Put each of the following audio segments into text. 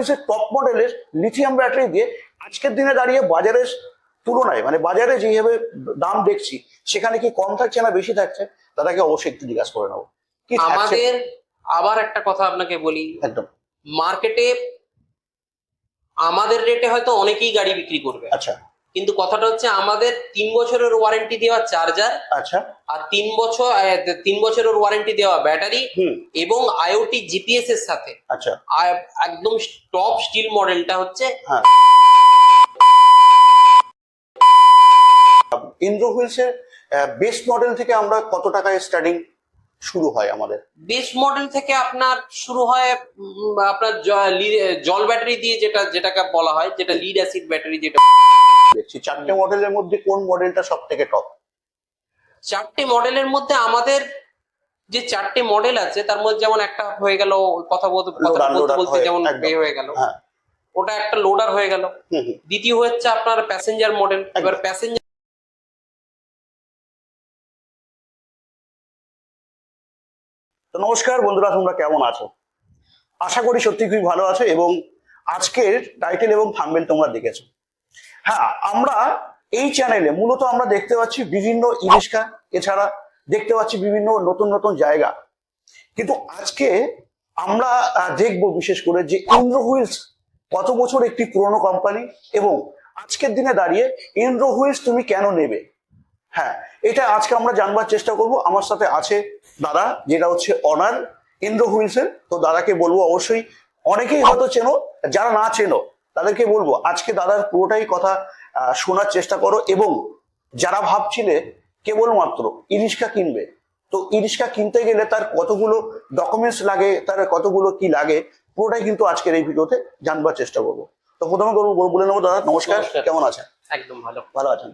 Top মডেলের lithium battery দিয়ে আজকের দিনে দাঁড়িয়ে বাজারের তুলনায় মানে বাজারে যেভাবে দাম দেখছি সেখানে কি কম থাকছে না বেশি থাকছে? তাদেরকে অবশ্যই একটু জিজ্ঞাসা করে নেব। কি থাকছে? আমাদের আবার একটা কথা আপনাকে বলি। একদম। মার্কেটে আমাদের রেটে হয়তো অনেকেই গাড়ি বিক্রি করবে। আচ্ছা। কিন্তু কথাটা হচ্ছে আমাদের তিন বছরের ওয়ারেন্টি দেওয়া চার্জার আচ্ছা। আর তিন বছর তিন বছরের ওয়ারেন্টি দেওয়া ব্যাটারি হুম। এবং আইওটি জিপিএস এর সাথে। আচ্ছা। একদম টপ স্টিল মডেলটা হচ্ছে হ্যাঁ। ইন্দ্র হুইলসের বেস্ট মডেল থেকে আমরা কত টাকায় স্টার্টিং শুরু হয় আমাদের? বেস মডেল থেকে আপনার শুরু হয় আপনার জল ব্যাটারি দিয়ে যেটা যেটাকে বলা হয় যেটা লিড অ্যাসিড ব্যাটারি যেটা। দেখছি। চারটে মডেলের মধ্যে কোন মডেলটা সব থেকে টপ চারটে মডেলের মধ্যে আমাদের যে চারটে মডেল আছে তার মধ্যে যেমন একটা হয়ে গেল কথা বলতে বলতে loader বলতে হয়ে- যেমন হয়ে গেল। হ্যাঁ। ওটা একটা লোডার হয়ে গেল। দ্বিতীয় হচ্ছে আপনার প্যাসেঞ্জার মডেল এবার প্যাসেঞ্জার নমস্কার বন্ধুরা তোমরা কেমন আছো? আশা করি সত্যি খুবই ভালো আছো এবং আজকের টাইটেল এবং থাম্বেল তোমরা দেখেছ। হ্যাঁ আমরা এই চ্যানেলে মূলত আমরা দেখতে পাচ্ছি বিভিন্ন ইলিশকা, এছাড়া দেখতে পাচ্ছি বিভিন্ন নতুন নতুন জায়গা। কিন্তু আজকে আমরা দেখব বিশেষ করে যে ইন্দ্র হুইলস কত বছর একটি পুরনো কোম্পানি এবং আজকের দিনে দাঁড়িয়ে ইন্দ্র হুইলস তুমি কেন নেবে? হ্যাঁ এটা আজকে আমরা জানবার চেষ্টা করব। আমার সাথে আছে দাদা, যেটা হচ্ছে অনার ইন্দ্র হুইলসের তো দাদাকে বলব অবশ্যই, অনেকেই হয়তো চেনো, যারা না চেনো তাদেরকে বলব আজকে দাদার পুরোটাই কথা শোনার চেষ্টা করো এবং যারা ভাবছিলে কেবলমাত্র ইরিশকা কিনবে তো ইরিশকা কিনতে গেলে তার কতগুলো ডকুমেন্টস লাগে তার কতগুলো কি লাগে পুরোটাই কিন্তু আজকের এই ভিডিওতে জানবার চেষ্টা করব তো প্রথমে করব বলে নেব দাদা নমস্কার। কেমন আছেন একদম ভালো ভালো আছেন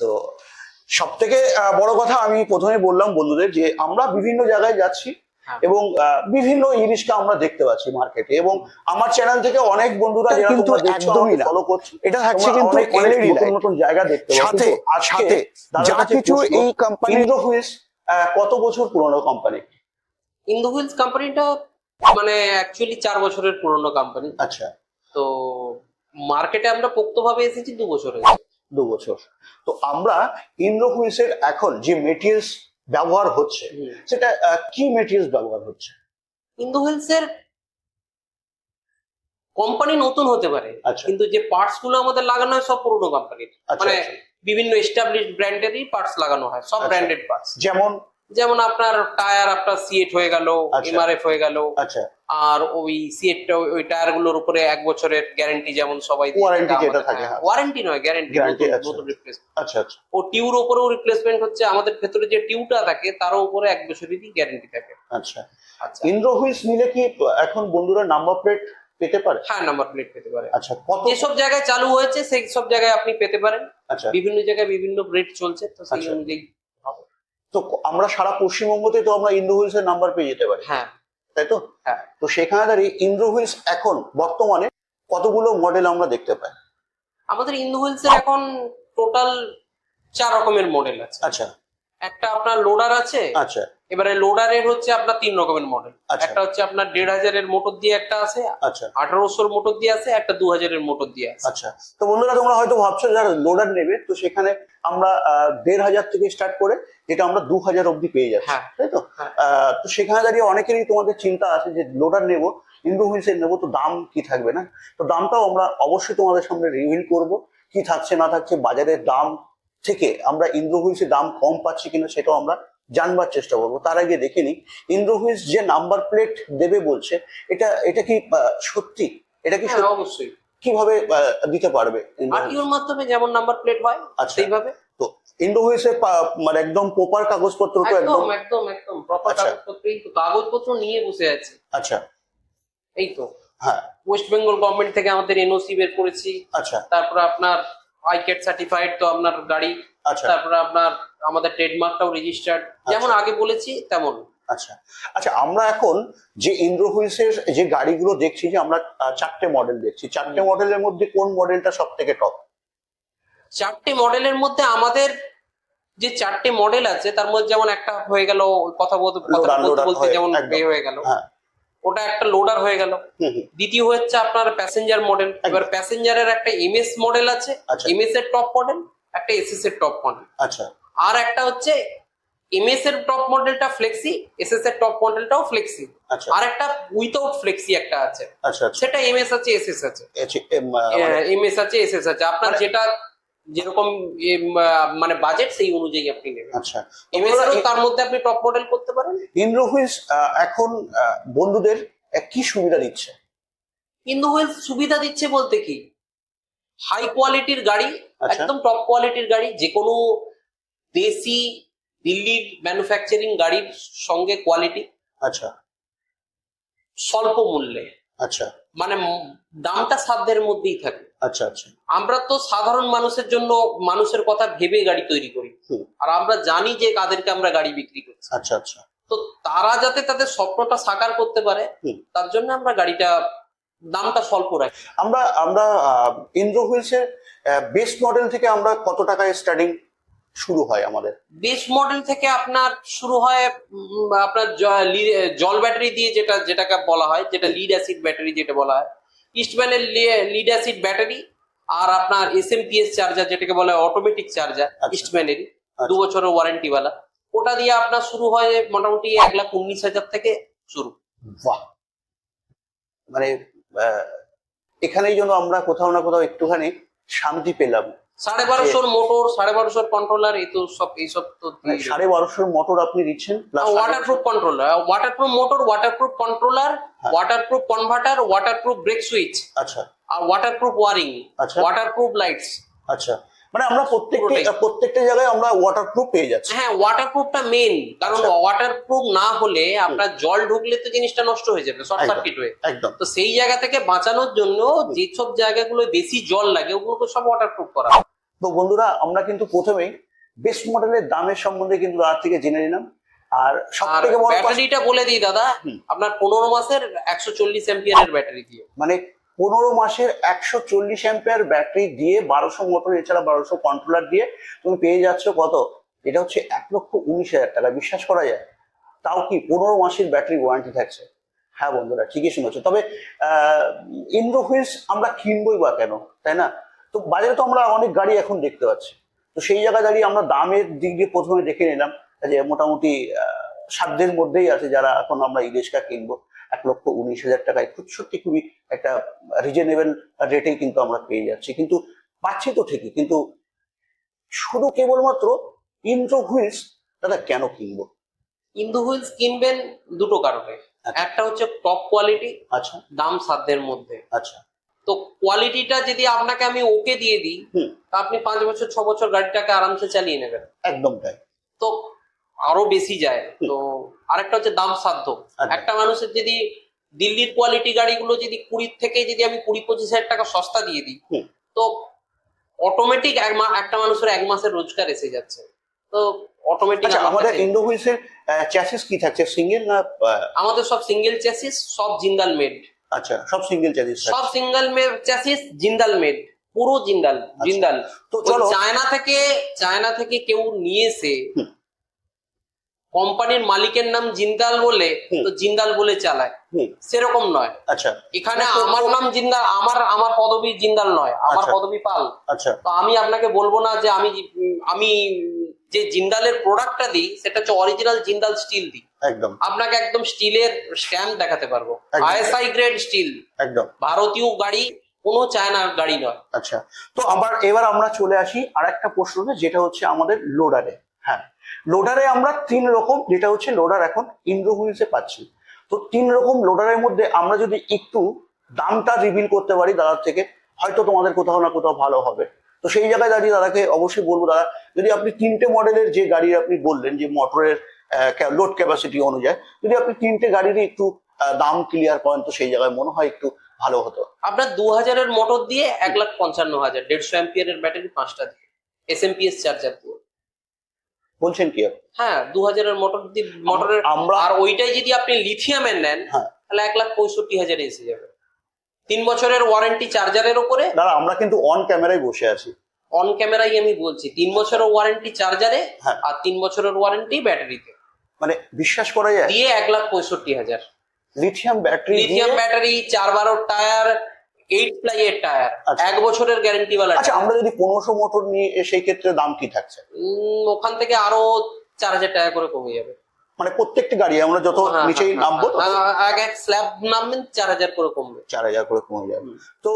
তো সব থেকে বড় কথা আমি প্রথমে বললাম বন্ধুদের যে আমরা বিভিন্ন জায়গায় যাচ্ছি। এবং আহ, বিভিন্ন ইলিশকে আমরা দেখতে পাচ্ছি মার্কেটে এবং আমার চ্যানেল থেকে অনেক বন্ধুরা যারা কিন্তু একদমই ফলো করছ এটা থাকছে কিন্তু এলইডি নতুন নতুন জায়গা দেখতে পাচ্ছ। সাথে সাথে। যা কিছু এই কোম্পানি হুইলস কত বছর পুরনো কোম্পানি ইন্দু হুইলস কোম্পানিটা মানে অ্যাকচুয়ালি চার বছরের পুরনো কোম্পানি আচ্ছা। তো মার্কেটে আমরা পোক্তভাবে এসেছি দু বছর হয়েছে দু বছর। তো আমরা ইন্দ্র হুইলসের এখন যে মেটেরিয়ালস ব্যবহার হচ্ছে সেটা কি মেটেরিয়ালস ব্যবহার হচ্ছে ইন্দু হুইলসের কোম্পানি নতুন হতে পারে আচ্ছা। কিন্তু যে পার্টসগুলো আমাদের লাগানো হয় সব পুরনো কোম্পানির আচ্ছা, মানে আচ্ছা। বিভিন্ন এস্টাবলিশ ব্র্যান্ডেরই পার্টস লাগানো হয় সব। ব্র্যান্ডেড পার্টস যেমন যেমন আপনার টায়ার আপনার সিএট হয়ে গেল। এমআরএফ হয়ে গেল আচ্ছা আর ওই সিএটটা ওই টায়ারগুলোর উপরে এক বছরের গ্যারান্টি যেমন সবাই ওয়ারেন্টি যেটা থাকে, হ্যাঁ। ওয়ারেন্টি নয় গ্যারান্টি। নতুন রিপ্লেস আচ্ছা আচ্ছা। ও টিউর উপরেও রিপ্লেসমেন্ট হচ্ছে আমাদের ভেতরে যে টিউটা থাকে তারও উপরে এক বছরেরই গ্যারান্টি থাকে। আচ্ছা। আচ্ছা। ইন্দ্র হুইলস নিলে কি এখন বন্ধুরা নাম্বার প্লেট পেতে পারে? হ্যাঁ নাম্বার প্লেট পেতে পারে। আচ্ছা কত যেসব জায়গায় চালু হয়েছে সেই সব জায়গায় আপনি পেতে পারেন। আচ্ছা। বিভিন্ন জায়গায় বিভিন্ন রেট চলছে তো সেই আচ্ছা। অনুযায়ী তো আমরা সারা পশ্চিমবঙ্গতে তো আমরা ইন্দ্র হুইলস এর নাম্বার পেয়ে যেতে পারি। হ্যাঁ। তাই তো? হ্যাঁ। তো সেখানে দাঁড়িয়ে ইন্দ্র হুইলস এখন বর্তমানে কতগুলো মডেল আমরা দেখতে পাই? আমাদের ইন্দ্রহিলস হুইলসের এখন টোটাল চার রকমের মডেল আছে। আচ্ছা। একটা আপনার লোডার আছে। আচ্ছা। এবারে লোডারের হচ্ছে আপনার তিন রকমের মডেল আচ্ছা। একটা হচ্ছে আপনার দেড় হাজারের মোটর দিয়ে একটা আছে আচ্ছা। আঠারোশোর মোটর দিয়ে আছে একটা দু হাজারের মোটর দিয়ে আছে। আচ্ছা। তো বন্ধুরা তোমরা হয়তো ভাবছ যারা লোডার নেবে? তো সেখানে আমরা দেড় হাজার থেকে স্টার্ট করে যেটা আমরা দু হাজার অব্দি পেয়ে যাচ্ছি। হ্যাঁ। তাই তো? হ্যাঁ। তো সেখানে দাঁড়িয়ে অনেকেরই তোমাদের চিন্তা আছে যে লোডার নেব ইন্ডো হুইলসের নেব তো দাম কি থাকবে না? তো দামটাও আমরা অবশ্যই তোমাদের সামনে রিভিল করব কি থাকছে না থাকছে বাজারের দাম থেকে আমরা ইন্দ্র হুইলসের দাম কম পাচ্ছি কিনা সেটাও আমরা জানবার চেষ্টা করব। তার আগে দেখে নিই ইন্দ্রহুইস যে নাম্বার প্লেট দেবে বলছে এটা এটা কি সত্যি? এটা কি হ্যাঁ, অবশ্যই। কীভাবে দিতে পারবে আরটিওর মাধ্যমে যেমন নাম্বার প্লেট হয় আচ্ছা। সেইভাবে। তো ইন্ডো মানে একদম প্রপার কাগজপত্র তো একদম একদম? একদম প্রপার আচ্ছা। কাগজপত্রই তো কাগজপত্র নিয়ে বসে আছে। আচ্ছা। এই তো। হ্যাঁ। ওয়েস্ট বেঙ্গল গভর্নমেন্ট থেকে আমাদের এনওসি বের করেছি। আচ্ছা। তারপরে আপনার আইকেট সার্টিফাইড তো আপনার গাড়ি আচ্ছা। তারপরে আপনার আমাদের ট্রেডমার্কটাও রেজিস্টার্ড যেমন আগে বলেছি তেমন। আচ্ছা। আচ্ছা আমরা এখন যে ইন্দ্র হুইলসের যে গাড়িগুলো দেখছি যে আমরা চারটে মডেল দেখছি চারটে মডেলের মধ্যে কোন মডেলটা সব থেকে টপ চারটে মডেলের মধ্যে আমাদের যে চারটে মডেল আছে তার মধ্যে যেমন একটা হয়ে গেল কথা বলতে বলতে যেমন। হয়ে গেল। হ্যাঁ। ওটা একটা লোডার হয়ে গেল। দ্বিতীয় হচ্ছে আপনার প্যাসেঞ্জার মডেল এবার প্যাসেঞ্জারের একটা এমএস মডেল আছে। আচ্ছা। এমএস এর টপ মডেল একটা এসএস এর টপ মডেল আচ্ছা। আর একটা হচ্ছে এমএস এর টপ মডেলটা ফ্লেক্সি এসএস এর টপ মডেলটাও ফ্লেক্সি আচ্ছা। আর একটা উইথাউট ফ্লেক্সি একটা আছে। আচ্ছা আচ্ছা। সেটা এমএস আছে এসএস আছে। এছি- এম, আহ, মানে- এমএস আছে এসএস আছে। আপনার মানে- যেটা যেরকম মানে বাজেট সেই অনুযায়ী আপনি নেবেন। আচ্ছা। তার মধ্যে আপনি টপ মডেল করতে পারেন? ইন্দ্র হুইলস এখন বন্ধুদের কি সুবিধা দিচ্ছে? কিন্তু হুইল সুবিধা দিচ্ছে বলতে কি? হাই কোয়ালিটির গাড়ি আচ্ছা। একদম টপ কোয়ালিটির গাড়ি যে কোনো দেশি দিল্লির ম্যানুফ্যাকচারিং গাড়ির সঙ্গে কোয়ালিটি আচ্ছা। স্বল্প মূল্যে। আচ্ছা। মানে দামটা সাধ্যের মধ্যেই থাকে। আচ্ছা আচ্ছা। আমরা তো সাধারণ মানুষের জন্য মানুষের কথা ভেবে গাড়ি তৈরি করি। আর আমরা জানি যে কাদেরকে আমরা গাড়ি বিক্রি করছি আচ্ছা আচ্ছা। তো তারা যাতে তাদের স্বপ্নটা সাকার করতে পারে। তার জন্য আমরা গাড়িটা দামটা স্বল্প রাখি। আমরা আমরা ইন্দ্র হুইলসের বেস্ট মডেল থেকে আমরা কত টাকায় স্টার্টিং শুরু হয় আমাদের? বেস মডেল থেকে আপনার শুরু হয় আপনার জল ব্যাটারি দিয়ে যেটা যেটাকে বলা হয় যেটা লিড অ্যাসিড ব্যাটারি যেটা বলা হয় ইস্টম্যানের লিড অ্যাসিড ব্যাটারি আর আপনার S M P S charger যেটাকে বলে অটোমেটিক চার্জার ইস্টম্যানের। দু বছরের ওয়ারেন্টি ওয়ালা ওটা দিয়ে আপনার শুরু হয় মোটামুটি এক লাখ উনিশ হাজার থেকে শুরু। বাহ। মানে এখানেই জন্য আমরা কোথাও না কোথাও একটুখানি শান্তি পেলাম সাড়ে বারোশোর মোটর সাড়ে বারোশোর কন্ট্রোলার এই তো সব এইসব তো মানে সাড়ে বারোশোর মোটর আপনি দিচ্ছেন waterproof controller waterproof motor waterproof controller. Waterproof converter waterproof brake switch আচ্ছা আর ওয়াটারপ্রুফ ওয়ারিং আচ্ছা। ওয়াটারপ্রুফ লাইটস আচ্ছা মানে আমরা প্রত্যেকটা প্রত্যেকটা জায়গায় আমরা ওয়াটারপ্রুফ পেয়ে যাচ্ছি। হ্যাঁ ওয়াটারপ্রুফটা মেন কারণ আচ্ছা। ওয়াটারপ্রুফ না হলে আপনার জল ঢুকলে তো জিনিসটা নষ্ট হয়ে যাবে শর্ট সার্কিট হয়ে। একদম। তো সেই জায়গা থেকে বাঁচানোর জন্য যেসব জায়গাগুলো বেশি জল লাগে ওগুলোকে সব ওয়াটারপ্রুফ করা। তো বন্ধুরা আমরা কিন্তু প্রথমেই বেস্ট মডেলের দামের সম্বন্ধে কিন্তু তার থেকে জেনে নিলাম। আর সব আর থেকে বড় ব্যাটারিটা বলে দিই দাদা আপনার পনেরো মাসের একশো চল্লিশ এমপিয়ারের ব্যাটারি দিয়ে। মানে পনেরো মাসের একশো চল্লিশ অ্যাম্পিয়ার ব্যাটারি দিয়ে বারোশো মোটর এছাড়া বারোশো কন্ট্রোলার দিয়ে তুমি পেয়ে যাচ্ছ কত? এটা হচ্ছে এক লক্ষ উনিশ হাজার টাকা। বিশ্বাস করা যায়? তাও কি পনেরো মাসের ব্যাটারি ওয়ারেন্টি থাকছে? হ্যাঁ বন্ধুরা, ঠিকই শুনেছো। তবে ইন্দ্র হুইলস আমরা কিনবই বা কেন? তাই না? তো বাজারে তো আমরা অনেক গাড়ি এখন দেখতে পাচ্ছি। তো সেই জায়গায় দাঁড়িয়ে আমরা দামের দিক দিয়ে প্রথমে দেখে নিলাম যে মোটামুটি সাধ্যের মধ্যেই আছে যারা এখন আমরা ইলেশকা কিনবো। এক লক্ষ উনিশ হাজার টাকায় খুব সত্যি খুবই একটা রিজনেবল রেটেই কিন্তু আমরা পেয়ে যাচ্ছি। কিন্তু পাচ্ছি তো ঠিকই কিন্তু শুধু কেবলমাত্র ইন্দ্র হুইলস দাদা কেন কিনবো? ইন্দু হুইলস কিনবেন দুটো কারণে। আচ্ছা। একটা হচ্ছে টপ কোয়ালিটি আচ্ছা। দাম সাধ্যের মধ্যে। আচ্ছা। তো কোয়ালিটিটা যদি আপনাকে আমি ওকে দিয়ে দিই তা আপনি পাঁচ বছর ছ বছর গাড়িটাকে আরামসে চালিয়ে নেবেন। একদম তাই। তো আরও বেশি যায়। তো আরেকটা হচ্ছে দাম সাধ্য। আচ্ছা। একটা মানুষের যদি দিল্লির কোয়ালিটি গাড়িগুলো যদি কুড়ির থেকে যদি আমি কুড়ি পঁচিশ হাজার টাকা সস্তা দিয়ে দিই তো অটোমেটিক একটা মানুষের এক মাসের রোজগার এসে যাচ্ছে। তো অটোমেটিক আচ্ছা আমাদের হুইলস চ্যাসিস কি থাকছে? সিঙ্গেল না আমাদের সব সিঙ্গেল চ্যাসিস সব জিন্দাল মেড আচ্ছা সব সিঙ্গেল চ্যাসিস সব সিঙ্গেল চ্যাসিস জিন্দাল মেড পুরো জিন্দাল জিন্দাল। আচ্ছা। তো চলো চায়না থেকে চায়না থেকে কেউ নিয়ে এসে। কোম্পানির মালিকের নাম জিন্দাল বলে তো জিন্দাল বলে চালায়। সেরকম নয়। আচ্ছা। এখানে আমার নাম জিন্দাল আমার আমার পদবী জিন্দাল নয় আমার আচ্ছা। পদবী পাল। আচ্ছা। তো আমি আপনাকে বলব না যে আমি আমি যে জিন্দালের প্রোডাক্টটা দিই সেটা হচ্ছে অরিজিনাল জিন্দাল স্টিল দিই। একদম। আপনাকে একদম স্টিলের স্ট্যাম্প দেখাতে পারব। আইএসআই গ্রেড স্টিল একদম। ভারতীয় গাড়ি কোনো চায়না গাড়ি নয়। আচ্ছা। তো আবার এবার আমরা চলে আসি আর একটা প্রশ্নতে যেটা হচ্ছে আমাদের লোডারে লোডারে আমরা তিন রকম, যেটা হচ্ছে লোডার এখন ইন্দ্র হুইলসে পাচ্ছি। তো তিন রকম লোডারের মধ্যে আমরা যদি একটু দামটা রিভিল করতে পারি দাদার থেকে, হয়তো তোমাদের কোথাও না কোথাও ভালো হবে। তো সেই জায়গায় দাঁড়িয়ে দাদাকে অবশ্যই বলব, দাদা, যদি আপনি তিনটে মডেলের যে গাড়ি আপনি বললেন, যে মোটরের লোড ক্যাপাসিটি অনুযায়ী, যদি আপনি তিনটে গাড়িরই একটু দাম ক্লিয়ার করেন, তো সেই জায়গায় মনে হয় একটু ভালো হতো। আপনার দু হাজারের মোটর দিয়ে এক লাখ পঞ্চান্ন হাজার, দেড়শো অ্যাম্পিয়ারের ব্যাটারি পাঁচটা দিয়ে S M P S charger দিয়ে। বলছেন কি আপনি? হ্যাঁ দু হাজারের মোটর মোটরের আমরা আর ওইটাই যদি আপনি লিথিয়ামের নেন হ্যাঁ। তাহলে এক লাখ পঁয়ষট্টি হাজারে এসে যাবে। তিন বছরের ওয়ারেন্টি চার্জারের ওপরে দাদা আমরা কিন্তু অন ক্যামেরায় বসে আছি। অন ক্যামেরাই আমি বলছি তিন বছরের ওয়ারেন্টি চার্জারে হ্যাঁ। আর তিন বছরের ওয়ারেন্টি ব্যাটারিতে মানে বিশ্বাস করা যায়? দিয়ে এক লাখ পঁয়ষট্টি হাজার। লিথিয়াম ব্যাটারি লিথিয়াম ব্যাটারি চার বারো টায়ার এইট প্লাই এর টায়ার। এক বছরের গ্যারেন্টি ওয়ালা আচ্ছা আমরা যদি পনেরোশো মোটর নিয়ে সেই ক্ষেত্রে দাম কি থাকছে? ওখান থেকে আরও চার হাজার টাকা করে কমে যাবে। মানে প্রত্যেকটি গাড়ি আমরা যত হ্যাঁ, নিচেই হ্যাঁ, নামবো তত হ্যাঁ, এক এক স্ল্যাব নামবেন চার হাজার করে কমবে। চার হাজার করে কমে যাবে। তো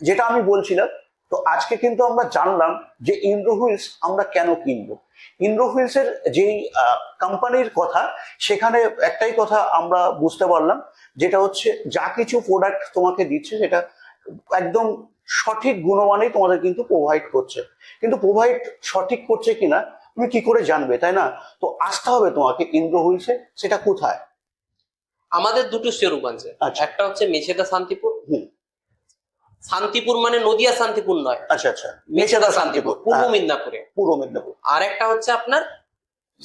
যেটা আমি বলছিলাম তো আজকে কিন্তু আমরা জানলাম যে ইন্দ্র হুইলস আমরা কেন কিনবো? ইন্দ্র হুইলস এর যেই কোম্পানির কথা সেখানে একটাই কথা আমরা বুঝতে পারলাম যেটা হচ্ছে যা কিছু প্রোডাক্ট তোমাকে দিচ্ছে সেটা একদম সঠিক গুণমানেই তোমাদের কিন্তু প্রোভাইড করছে। কিন্তু প্রোভাইড সঠিক করছে কিনা তুমি কি করে জানবে তাই না? তো আসতে হবে তোমাকে ইন্দ্র হুইলসে সেটা কোথায়? আমাদের দুটো শোরুম আছে। আচ্ছা। একটা হচ্ছে মেছেদা শান্তিপুর। হুম। শান্তিপুর মানে নদিয়া শান্তিপুর নয়। আচ্ছা আচ্ছা। মেছেদা শান্তিপুর পূর্ব হ্যাঁ, মিদনাপুরে। পূর্ব মেদিনীপুর। আর একটা হচ্ছে আপনার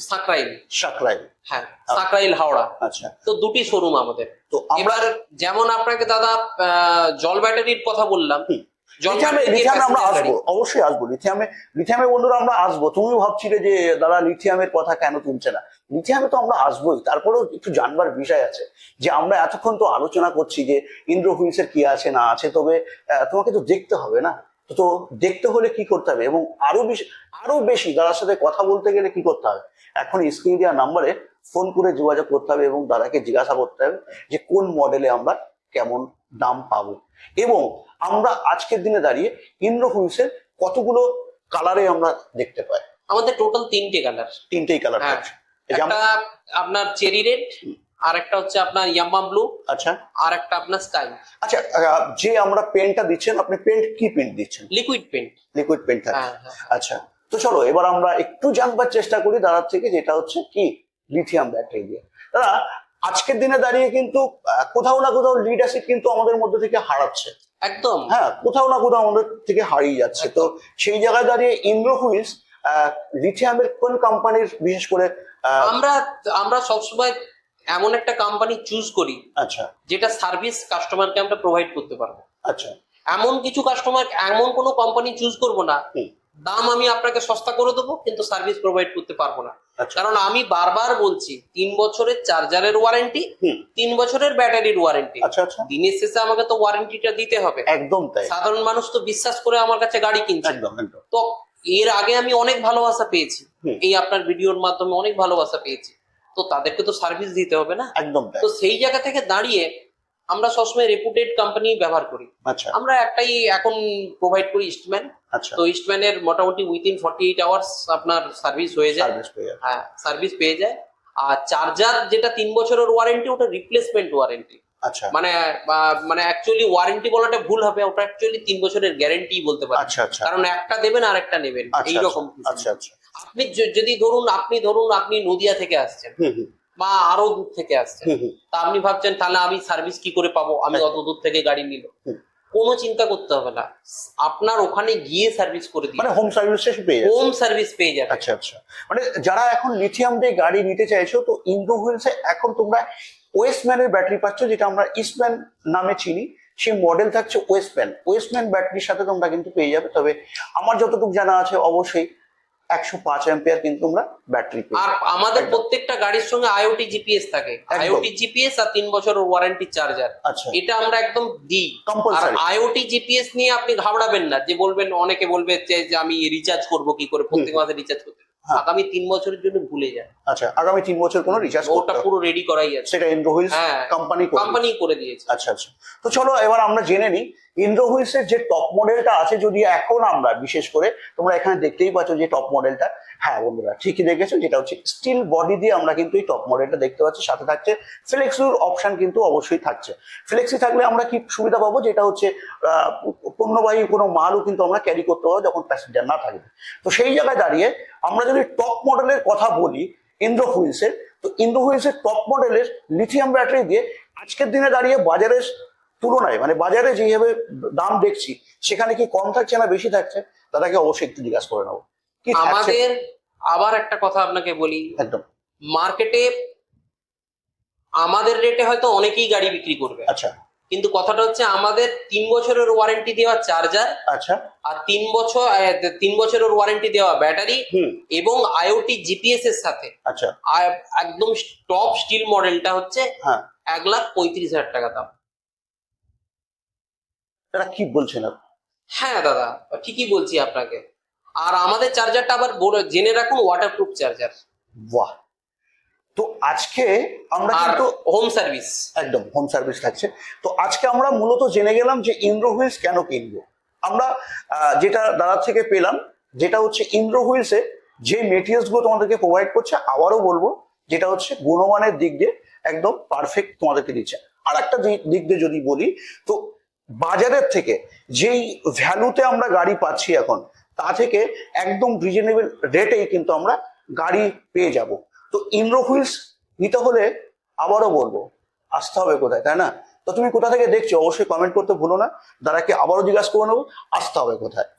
সাকরাইল। সাকরাই হ্যাঁ সাকরাইল হাওড়া। আচ্ছা। তো দুটি শোরুম আমাদের। তো আমরা এবার যেমন আপনাকে দাদা জল ব্যাটারির কথা বললাম লিথিয়ামে লিথিয়ামে আমরা আসব। অবশ্যই আসব। লিথিয়ামে লিথিয়ামে বন্ধুরা আমরা আসব। তুমি ভাবছিলে যে দাদা লিথিয়ামের কথা কেন তুলছে না? লিথিয়ামে তো আমরা আসবোই। তারপরেও একটু জানবার বিষয় আছে যে আমরা এতক্ষণ তো আলোচনা করছি যে ইন্দ্র হুইলসের কি আছে না আছে। তবে তোমাকে তো দেখতে হবে না? তো দেখতে হলে কি করতে হবে? এবং আরও বেশি আরও বেশি দাদার সাথে কথা বলতে গেলে কি করতে হবে? এখন স্ক্রিন দেওয়া নাম্বারে ফোন করে যোগাযোগ করতে হবে এবং দাদাকে জিজ্ঞাসা করতে হবে যে কোন মডেলে আমরা কেমন দাম পাবো। এবং আমরা আজকের দিনে দাঁড়িয়ে ইন্দ্র হুইলসের কতগুলো কালারে আমরা দেখতে পাই? আমাদের টোটাল তিনটে কালার তিনটেই কালার হ্যাঁ। থাকছে। একটা আপনার চেরি রেড আর একটা হচ্ছে আপনার ইয়াম্মা ব্লু আচ্ছা। আর একটা আপনার স্কাই আচ্ছা যে আমরা পেনটা দিচ্ছেন আপনি পেন্ট কি পেন্ট দিচ্ছেন? লিকুইড পেন্ট লিকুইড পেন্ট আচ্ছা। তো চলো এবার আমরা একটু জানবার চেষ্টা করি দাদার থেকে যেটা হচ্ছে কি লিথিয়াম ব্যাটারি দিয়ে। দাদা আজকের দিনে দাঁড়িয়ে কিন্তু কোথাও না কোথাও লিড অ্যাসিড কিন্তু আমাদের মধ্যে থেকে হারাচ্ছে। একদম। হ্যাঁ কোথাও না কোথাও আমাদের থেকে হারিয়ে যাচ্ছে। তো সেই জায়গায় দাঁড়িয়ে ইন্দ্র হুইলস লিথিয়ামের কোন কোম্পানির বিশেষ করে আমরা আমরা সবসময় এমন একটা কোম্পানি চুজ করি আচ্ছা। যেটা সার্ভিস কাস্টমারকে আমরা প্রোভাইড করতে পারব। আচ্ছা। এমন কিছু কাস্টমার এমন কোনো কোম্পানি চুজ করব না। দাম আমি আপনাকে সস্তা করে দেবো কিন্তু সার্ভিস প্রোভাইড করতে পারব না। আচ্ছা। কারণ আমি বারবার বলছি তিন বছরের চার্জারের ওয়ারেন্টি তিন বছরের ব্যাটারির ওয়ারেন্টি আচ্ছা আচ্ছা। দিনের শেষে আমাকে তো ওয়ারেন্টিটা দিতে হবে। একদম তাই। সাধারণ মানুষ তো বিশ্বাস করে আমার কাছে গাড়ি কিনছে। তো এর আগে আমি অনেক ভালোবাসা পেয়েছি। এই আপনার ভিডিওর মাধ্যমে অনেক ভালোবাসা পেয়েছি। তো তাদেরকে তো সার্ভিস দিতে হবে না। একদম তো সেই জায়গা থেকে দাঁড়িয়ে আমরা সবসময় রেপুটেড কোম্পানি ব্যবহার করি। আচ্ছা। আমরা একটাই এখন প্রোভাইড করি ইস্টম্যান আচ্ছা। তো ইস্টম্যানের মোটামুটি উইদিন ফর্টি এইট আওয়ার্স আপনার সার্ভিস হয়ে যায়। হ্যাঁ সার্ভিস পেয়ে যায়। আর চার্জার যেটা তিন বছরের ওয়ারেন্টি ওটা রিপ্লেসমেন্ট ওয়ারেন্টি আচ্ছা। মানে মানে অ্যাকচুয়ালি ওয়ারেন্টি বলাটা ভুল হবে ওটা অ্যাকচুয়ালি তিন বছরের গ্যারেন্টি বলতে পারেন। আচ্ছা আচ্ছা। কারণ একটা দেবেন আর একটা নেবেন আচ্ছা এইরকম আচ্ছা। আচ্ছা আপনি যদি ধরুন আপনি ধরুন আপনি নদিয়া থেকে আসছেন। বা আরও দূর থেকে আসছে। তা আপনি ভাবছেন তাহলে আমি সার্ভিস কি করে পাবো? আমি অত দূর থেকে গাড়ি নিল। কোনো চিন্তা করতে হবে না। আপনার ওখানে গিয়ে সার্ভিস করে দিই মানে হোম সার্ভিস পেয়ে যাবে হোম সার্ভিস পেয়ে যাবে। আচ্ছা আচ্ছা। মানে যারা এখন লিথিয়াম দিয়ে গাড়ি নিতে চাইছো তো ইন্দ্র হুইলসে এখন তোমরা ওয়েস্টম্যানের ব্যাটারি পাচ্ছ যেটা আমরা ইস্টম্যান নামে চিনি। সেই মডেল থাকছে ওয়েস্টম্যান ওয়েস্টম্যান ব্যাটারির সাথে তোমরা কিন্তু পেয়ে যাবে। তবে আমার যতটুকু জানা আছে অবশ্যই একশো পাঁচ অ্যাম্পিয়ার কিন্তু তোমরা ব্যাটারি আর আমাদের প্রত্যেকটা গাড়ির সঙ্গে আইওটি জিপিএস থাকে। আইওটি জিপিএস আর তিন বছর ওয়ারেন্টি চার্জার আচ্ছা। এটা আমরা একদম দিই। আর আইওটি জিপিএস নিয়ে আপনি ঘাবড়াবেন না যে বলবেন অনেকে বলবে যে আমি রিচার্জ করব কি করে? প্রত্যেক মাসে রিচার্জ করতে। আগামী তিন বছরের জন্য ভুলে যায়। আচ্ছা আগামী তিন বছর কোনো রিচার্জ ওটা পুরো রেডি করাই আছে। সেটা ইন্দ্র হুইলস হ্যাঁ। কোম্পানি কোম্পানি করে দিয়েছে। আচ্ছা আচ্ছা। তো চলো এবার আমরা জেনে নিই ইন্দ্র হুইলসের যে টপ মডেলটা আছে যদি এখন আমরা বিশেষ করে তোমরা এখানে দেখতেই পাচ্ছ যে টপ মডেলটা হ্যাঁ বন্ধুরা, ঠিকই দেখেছ যেটা হচ্ছে স্টিল বডি দিয়ে আমরা কিন্তু এই টপ মডেলটা দেখতে পাচ্ছি। সাথে থাকছে ফ্লেক্সির অপশন কিন্তু অবশ্যই থাকছে। ফ্লেক্সি থাকলে আমরা কি সুবিধা পাবো? যেটা হচ্ছে পণ্যবাহী কোনো মালও কিন্তু আমরা ক্যারি করতে পারব যখন প্যাসেঞ্জার না থাকবে তো সেই জায়গায় দাঁড়িয়ে আমরা যদি টপ মডেলের কথা বলি ইন্দ্র হুইলসের তো ইন্দ্র হুইলসের টপ মডেলের লিথিয়াম ব্যাটারি দিয়ে আজকের দিনে দাঁড়িয়ে বাজারের তুলনায় মানে বাজারে যেভাবে দাম দেখছি, সেখানে কি কম থাকছে না বেশি থাকছে? তাদেরকে অবশ্যই একটু জিজ্ঞাসা করে নেব। আমাদের আবার একটা কথা আপনাকে বলি। একদম। মার্কেটে আমাদের রেটে হয়তো অনেকেই গাড়ি বিক্রি করবে। আচ্ছা। কিন্তু কথাটা হচ্ছে আমাদের তিন বছরের ওয়ারেন্টি দেওয়া চার্জার আচ্ছা। আর তিন বছর তিন বছরের ওয়ারেন্টি দেওয়া ব্যাটারি এবং আইওটি জিপিএস এর সাথে। আচ্ছা। একদম টপ স্টিল মডেলটা হচ্ছে হ্যাঁ। এক লাখ পঁয়ত্রিশ হাজার টাকা দাম। এটা কি বলছেন? হ্যাঁ দাদা ঠিকই বলছি আপনাকে। আর আমাদের চার্জারটা আবার বলে জেনে রাখুন ওয়াটারপ্রুফ চার্জার বাহ। তো আজকে আমরা কিন্তু হোম সার্ভিস একদম হোম সার্ভিস থাকছে। তো আজকে আমরা মূলত জেনে গেলাম যে ইন্দ্র হুইলস কেন কিনবো। আমরা যেটা দাদার থেকে পেলাম যেটা হচ্ছে ইন্দ্র হুইলসে যে মেটেরিয়ালসগুলো তোমাদেরকে প্রোভাইড করছে আবারও বলব যেটা হচ্ছে গুণমানের দিক দিয়ে একদম পারফেক্ট তোমাদেরকে দিচ্ছে। আর একটা দিক দিয়ে যদি বলি তো বাজারের থেকে যেই ভ্যালুতে আমরা গাড়ি পাচ্ছি এখন তা থেকে একদম রিজনেবল রেটেই কিন্তু আমরা গাড়ি পেয়ে যাব। তো ইন্দ্র হুইলস নিতে হলে আবারও বলব আসতে হবে কোথায় তাই না? তো তুমি কোথা থেকে দেখছ অবশ্যই কমেন্ট করতে ভুলো না। দাদাকে আবারও জিজ্ঞাসা করে নেব আসতে হবে কোথায়?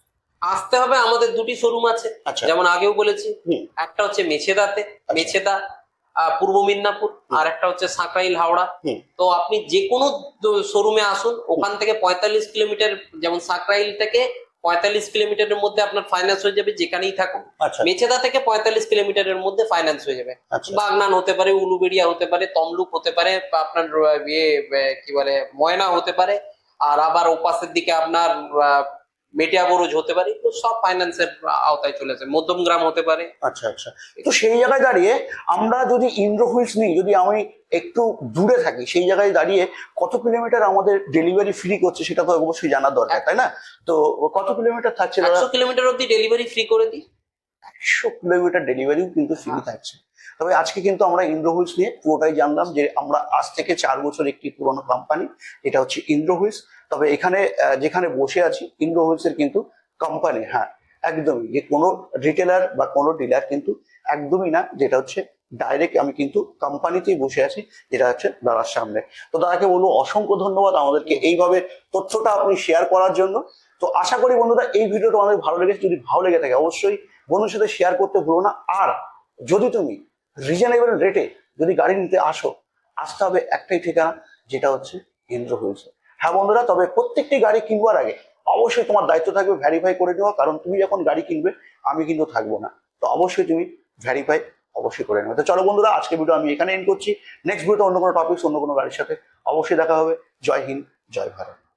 আসতে হবে আমাদের দুটি শোরুম আছে। আচ্ছা। যেমন আগেও বলেছি। একটা হচ্ছে মেছেদাতে মেছেদা পূর্ব মিদনাপুর আর একটা হচ্ছে সাঁকরাইল হাওড়া। তো আপনি যে কোনো শোরুমে আসুন ওখান থেকে পঁয়তাল্লিশ কিলোমিটার যেমন সাঁকরাইল থেকে পঁয়তাল্লিশ কিলোমিটারের মধ্যে আপনার ফাইন্যান্স হয়ে যাবে যেখানেই থাকুক। আচ্ছা। মেছেদা থেকে পঁয়তাল্লিশ কিলোমিটারের মধ্যে ফাইন্যান্স হয়ে যাবে। আচ্ছা বাগনান হতে পারে উলুবেড়িয়া হতে পারে তমলুক হতে পারে আপনার ইয়ে কি বলে ময়না হতে পারে আর আবার ওপাশের দিকে আপনার আহ, মেটিয়া বরজ হতে পারে তো সব ফাইন্যান্সের আওতায় চলে আসে মধ্যমগ্রাম হতে পারে। আচ্ছা আচ্ছা। তো সেই জায়গায় দাঁড়িয়ে আমরা যদি ইন্দ্র হুইলস নিই যদি আমি একটু দূরে থাকি সেই জায়গায় দাঁড়িয়ে কত কিলোমিটার আমাদের ডেলিভারি ফ্রি করছে সেটা তো অবশ্যই জানার দরকার তাই না? তো কত কিলোমিটার থাকছে? একশো কিলোমিটার অব্দি ডেলিভারি ফ্রি করে দিই। একশো কিলোমিটার ডেলিভারিও কিন্তু ফ্রি থাকছে। তবে আজকে কিন্তু আমরা ইন্দ্র হুইলস নিয়ে পুরোটাই জানলাম যে আমরা আজ থেকে চার বছর একটি পুরনো কোম্পানি এটা হচ্ছে ইন্দ্র তবে এখানে যেখানে বসে আছি ইন্দ্র এর কিন্তু কোম্পানি হ্যাঁ একদমই। যে কোনো রিটেলার বা কোনো ডিলার কিন্তু একদমই না, যেটা হচ্ছে ডাইরেক্ট আমি কিন্তু কোম্পানিতেই বসে আছি, যেটা হচ্ছে দাদার সামনে। তো দাদাকে বলব অসংখ্য ধন্যবাদ আমাদেরকে এইভাবে তথ্যটা আপনি শেয়ার করার জন্য। তো আশা করি বন্ধুরা, এই ভিডিওটা আমাদের ভালো লেগেছে। যদি ভালো লেগে থাকে, অবশ্যই বন্ধুর সাথে শেয়ার করতে ভুলো না। আর যদি তুমি রিজনেবল রেটে যদি গাড়ি নিতে আসো, আসতে হবে একটাই ঠিকানা, যেটা হচ্ছে ইন্দ্র হুইলস হ্যাঁ বন্ধুরা, তবে প্রত্যেকটি গাড়ি কিনবার আগে অবশ্যই তোমার দায়িত্ব থাকবে ভ্যারিফাই করে নেওয়া, কারণ তুমি যখন গাড়ি কিনবে, আমি কিন্তু থাকব না। তো অবশ্যই তুমি ভ্যারিফাই অবশ্যই করে নেবে। তো চলো বন্ধুরা, আজকে ভিডিও আমি এখানে এন্ড করছি। নেক্সট ভিডিওতে অন্য কোনো টপিক অন্য কোনো গাড়ির সাথে অবশ্যই দেখা হবে। জয় হিন্দ, জয় ভারত।